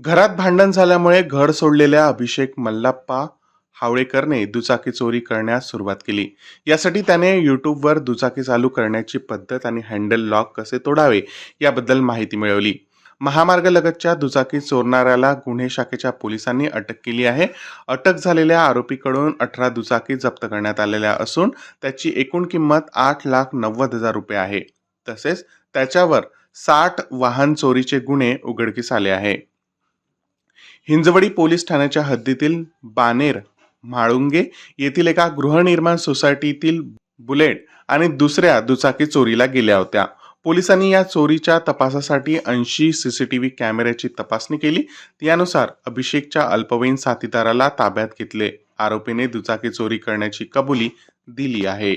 घरात भांडण झाल्यामुळे घर सोडलेल्या अभिषेक मल्लाप्पा हावळेकरने दुचाकी चोरी करण्यास सुरुवात केली. यासाठी त्याने यूट्यूबवर दुचाकी चालू करण्याची पद्धत आणि हँडल लॉक कसे तोडावे याबद्दल माहिती मिळवली. महामार्गलगतच्या दुचाकी चोरणाऱ्याला गुन्हे शाखेच्या पोलिसांनी अटक केली आहे. अटक झालेल्या आरोपीकडून अठरा दुचाकी जप्त करण्यात आलेल्या असून त्याची एकूण किंमत आठ लाख नव्वद हजार रुपये आहे. तसेच त्याच्यावर साठ वाहन चोरीचे गुन्हे उघडकीस आले आहे. हिंजवडी पोलीस ठाण्याच्या हद्दीतील बानेर म्हाळुंगे येथील एका गृहनिर्माण सोसायटीतील बुलेट आणि दुसऱ्या दुचाकी चोरीला गेल्या होत्या. पोलिसांनी या चोरीच्या तपासासाठी ऐंशी सीसीटीव्ही कॅमेऱ्याची तपासणी केली. त्यानुसार अभिषेकच्या अल्पवयीन साथीदाराला ताब्यात घेतले. आरोपीने दुचाकी चोरी करण्याची कबुली दिली आहे.